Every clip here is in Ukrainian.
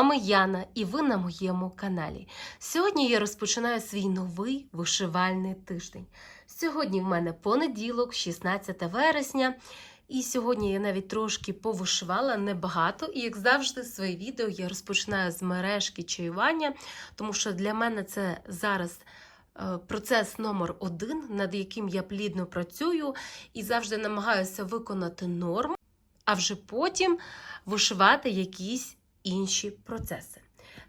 Вами Яна і ви на моєму каналі. Сьогодні я розпочинаю свій новий вишивальний тиждень. Сьогодні в мене понеділок, 16 вересня, і сьогодні я навіть трошки повишивала небагато. І як завжди, своє відео я розпочинаю з мережки чаювання, тому що для мене це зараз. е, Процес номер один, над яким я плідно працюю і завжди намагаюся виконати норму, а вже потім вишивати якісь інші процеси.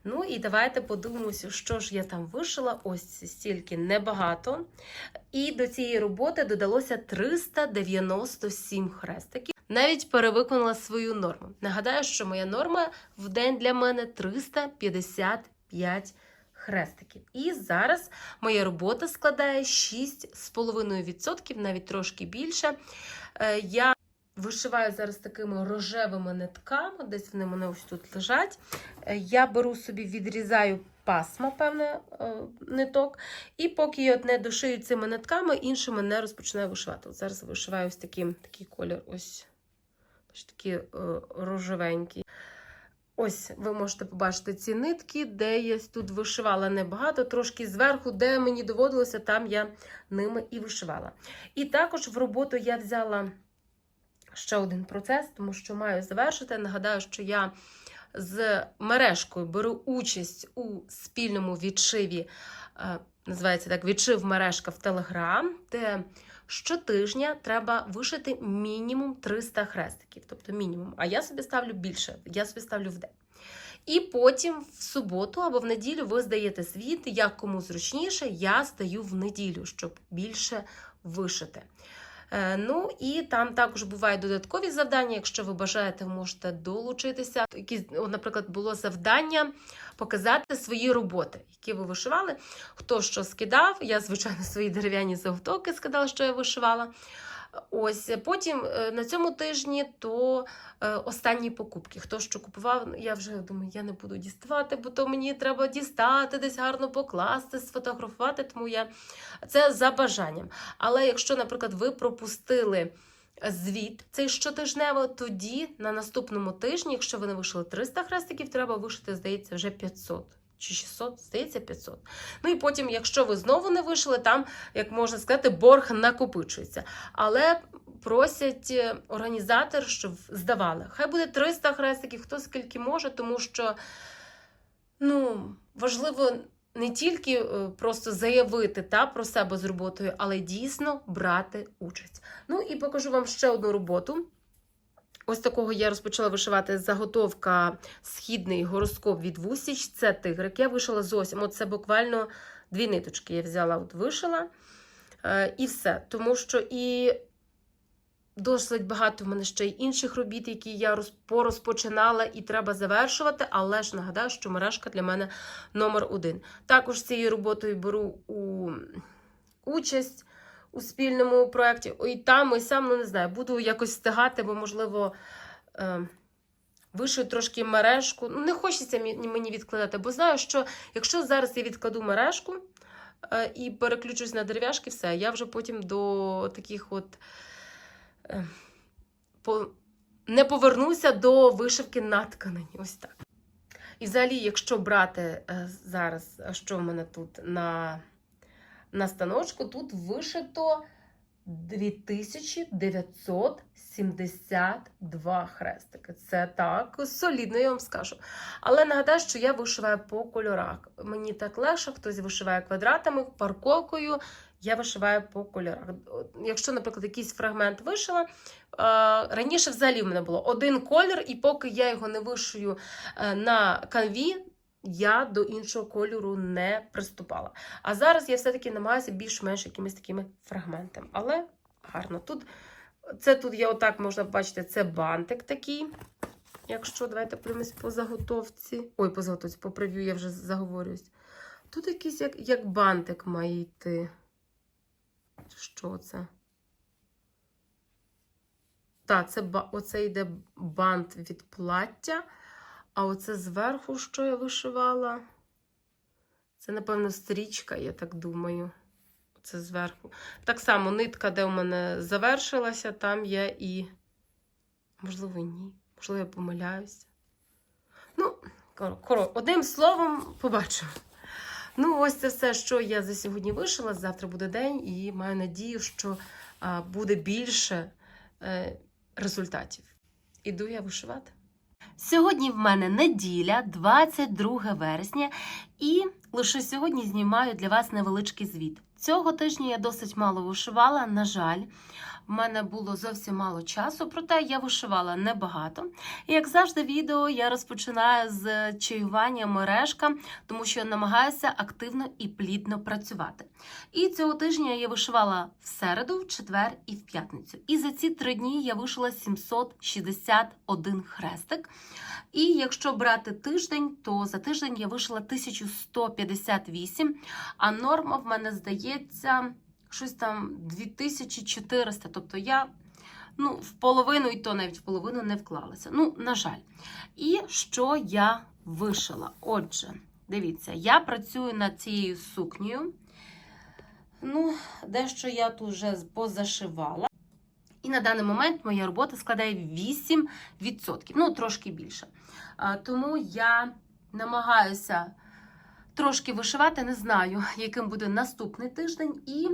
Ну і давайте подивимося, що ж я там вишила. Ось стільки небагато. І до цієї роботи додалося 397 хрестиків. Навіть перевиконала свою норму. Нагадаю, що моя норма в день для мене 355 хрестиків. І зараз моя робота складає 6,5%, навіть трошки більше. Е, Я Вишиваю зараз такими рожевими нитками, десь вони мене ось тут лежать. Е, Я беру собі, відрізаю пасма, певне, е, ниток, і поки я не дошию цими нитками, іншими не розпочинаю вишивати. От зараз вишиваю ось такий, такий колір, ось ось такий е, рожевенький. Ось ви можете побачити ці нитки, де я тут вишивала небагато, трошки зверху, де мені доводилося, там я ними і вишивала. І також в роботу я взяла ще один процес, тому що маю завершити. Нагадаю, що я з мережкою беру участь у спільному відшиві, е, називається так, відшив мережка в Телеграм, де щотижня треба вишити мінімум 300 хрестиків, тобто мінімум. А я собі ставлю більше, я собі ставлю в день. І потім в суботу або в неділю ви здаєте звіт, як кому зручніше, я здаю в неділю, щоб більше вишити. Е, Ну і там також бувають додаткові завдання. Якщо ви бажаєте, можете долучитися. Якісь, наприклад, було завдання показати свої роботи, які ви вишивали. Хто що скидав. Я, звичайно, свої дерев'яні заготовки скидала, що я вишивала. Ось потім е, на цьому тижні то е, останні покупки. Хто що купував, ну, я вже думаю, я не буду діставати, бо то мені треба дістати, десь гарно покласти, сфотографувати. Тому я це за бажанням. Але якщо, наприклад, ви пропустили звіт цей щотижнево, тоді на наступному тижні, якщо ви не вишили 300 хрестиків, треба вишити, здається, вже 500. Чи 600, здається, 500. Ну і потім, якщо ви знову не вишили, там, як можна сказати, борг накопичується. Але просять е, організатор, щоб здавали. Хай буде 300 хрестиків, хто скільки може, тому що ну, важливо не тільки е, просто заявити та, про себе з роботою, але дійсно брати участь. Ну і покажу вам ще одну роботу. Ось такого я розпочала вишивати заготовка східний гороскоп від Вусіч. Це тигрик. Я вишила зовсім. От це буквально дві ниточки я взяла, от вишила. Е, і все. Тому що і досить багато в мене ще й інших робіт, які я порозпочинала і треба завершувати. Але ж нагадаю, що мережка для мене номер один. Також цією роботою беру у участь у спільному проєкті. І там, і сам, ну не знаю, буду якось встигати, бо, можливо, е, вишию трошки мережку. Ну, не хочеться мені відкладати, бо знаю, що якщо зараз я відкладу мережку е, і переключусь на дерев'яшки, все, я вже потім до таких от. Е, по, не повернуся до вишивки на тканині. Ось так. І взагалі, якщо брати е, зараз, що в мене тут на, на станочку, тут вишито 2972 хрестики. Це так солідно, я вам скажу. Але нагадаю, що я вишиваю по кольорах. Мені так легше, хтось вишиває квадратами, парковкою. Я вишиваю по кольорах. Якщо, наприклад, якийсь фрагмент вишила, е, раніше взагалі в мене було один колір, і поки я його не вишию е, на канві, я до іншого кольору не приступала. А зараз я все-таки намагаюся більш-менш якимись такими фрагментами. Але гарно. Тут, це тут я отак можна бачити, це бантик такий. Якщо давайте подивимось по заготовці. Ой, по заготовці, по прев'ю я вже заговорююсь. Тут якийсь як, як бантик має йти. Що це? Так, це оце йде бант від плаття. А оце зверху, що я вишивала? Це, напевно, стрічка, я так думаю. Це зверху. Так само нитка, де у мене завершилася, там я і. Можливо, ні. Можливо, я помиляюся. Коро- коро- Одним словом, побачимо. Ну, ось це все, що я за сьогодні вишила. Завтра буде день, і маю надію, що буде більше е, результатів. Іду я вишивати. Сьогодні в мене неділя, 22 вересня, і лише сьогодні знімаю для вас невеличкий звіт. Цього тижня я досить мало вишивала, на жаль. В мене було зовсім мало часу, проте я вишивала небагато. І як завжди, відео я розпочинаю з чаювання мережка, тому що я намагаюся активно і плідно працювати. І цього тижня я вишивала в середу, в четвер і в п'ятницю. І за ці три дні я вишила 761 хрестик. І якщо брати тиждень, то за тиждень я вишила 1158, а норма в мене здається щось там 2400. Тобто я ну, в половину, і то навіть в половину не вклалася. Ну, на жаль. І що я вишила? Отже, дивіться, я працюю над цією сукнею. Ну, дещо я тут вже позашивала. І на даний момент моя робота складає 8%, ну трошки більше. А, Тому я намагаюся трошки вишивати, не знаю, яким буде наступний тиждень. І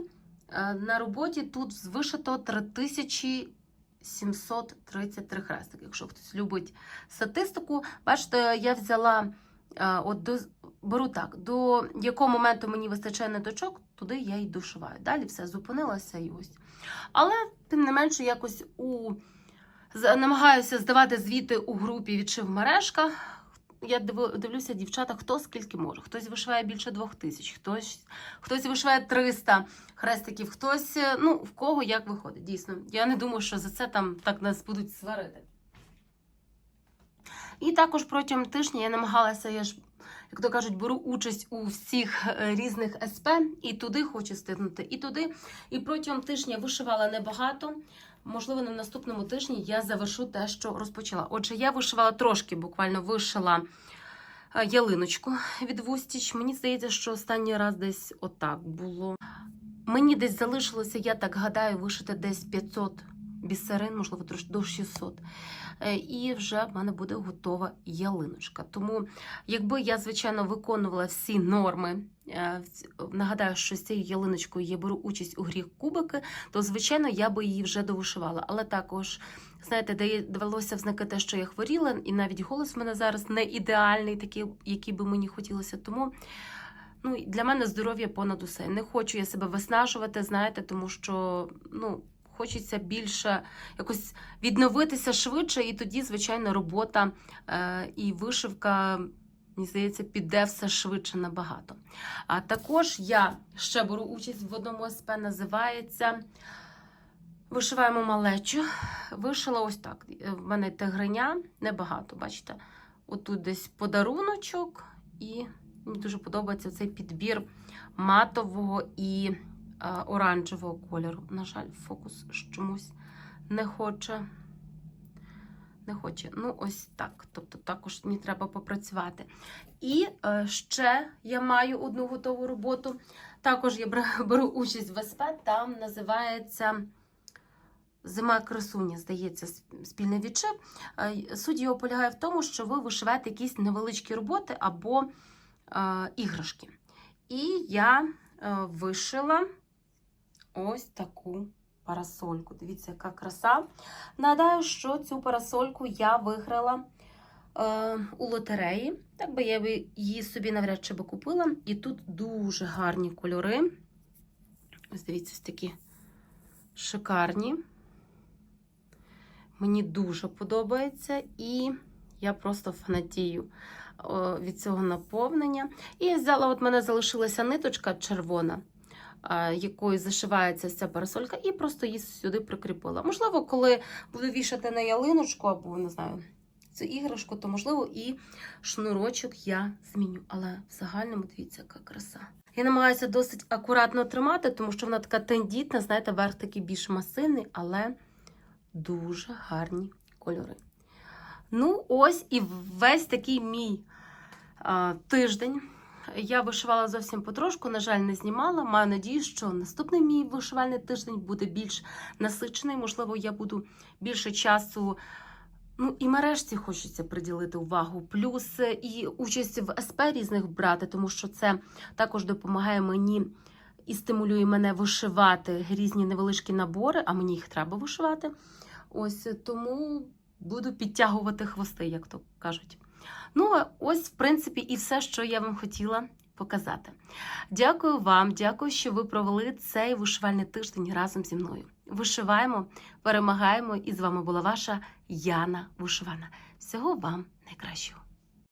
на роботі тут вишито 3733 хрестики. Якщо хтось любить статистику, бачите, я взяла е, от до. Беру так, до якого моменту мені вистачає ниточок, туди я й дошиваю. Далі все зупинилося і ось. Але, тим не менше, якось у намагаюся здавати звіти у групі відшив мережка. Я дивлюся, дівчата, хто скільки може. Хтось вишиває більше двох тисяч, хтось, хтось вишиває 300 хрестиків, хтось, е, ну, в кого як виходить. Дійсно, я не думаю, що за це там так нас будуть сварити. І також протягом тижня я намагалася, я ж, як то кажуть, беру участь у всіх е, різних СП, і туди хочу стигнути, і туди. І протягом тижня вишивала небагато. Можливо, на наступному тижні я завершу те, що розпочала. Отже, я вишивала трошки, буквально вишила е, ялиночку від Вустіч. Мені здається, що останній раз десь отак було. Мені десь залишилося, я так гадаю, вишити десь 500 бісерин, можливо, трошки до 600. Е, І вже в мене буде готова ялиночка. Тому, якби я, звичайно, виконувала всі норми, е, нагадаю, що з цією ялиночкою я беру участь у грі кубики, то, звичайно, я би її вже довишивала. Але також, знаєте, довелося в те, що я хворіла, і навіть голос в мене зараз не ідеальний, такий, який би мені хотілося. Тому. Ну, для мене здоров'я понад усе. Не хочу я себе виснажувати, знаєте, тому що ну, хочеться більше якось відновитися швидше, і тоді, звичайно, робота е, і вишивка, мені здається, піде все швидше набагато. А також я ще беру участь в одному СП, називається Вишиваємо малечу. Вишила ось так. Е, В мене тигриня небагато, бачите? Отут десь подаруночок, і мені дуже подобається цей підбір матового і оранжевого кольору. На жаль, фокус чомусь не хоче. Не хоче. Ну, ось так. Тобто, також мені треба попрацювати. І е, ще я маю одну готову роботу. Також я беру участь в СП, там називається Зима красуня, здається, спільний відшив. Е, Суть його полягає в тому, що ви вишиваєте якісь невеличкі роботи або е, іграшки. І я е, вишила ось таку парасольку. Дивіться, яка краса. Нагадаю, що цю парасольку я виграла е, у лотереї. Так би я би її собі навряд чи би купила. І тут дуже гарні кольори. Ось дивіться, ось такі шикарні. Мені дуже подобається, і я просто фанатію е, від цього наповнення. І взяла, от мене залишилася ниточка червона, якою зашивається ця парасолька, і просто її сюди прикріпила. Можливо, коли буду вішати на ялиночку або не знаю. Цю іграшку, то можливо і шнурочок я зміню. Але в загальному дивіться, яка краса. Я намагаюся досить акуратно тримати, тому що вона така тендітна, знаєте, верх такий більш масивний, але дуже гарні кольори. Ну, ось і весь такий мій а, тиждень. Я вишивала зовсім потрошку, на жаль, не знімала. Маю надію, що наступний мій вишивальний тиждень буде більш насичений. Можливо, я буду більше часу Ну і мережці хочеться приділити увагу. Плюс е, і участь в СП різних брати, тому що це також допомагає мені і стимулює мене вишивати різні невеличкі набори, а мені їх треба вишивати. Ось тому буду підтягувати хвости, як то кажуть. Ну, ось, в принципі, і все, що я вам хотіла показати. Дякую вам, дякую, що ви провели цей вишивальний тиждень разом зі мною. Вишиваємо, перемагаємо, і з вами була ваша Яна Вишивана. Всього вам найкращого.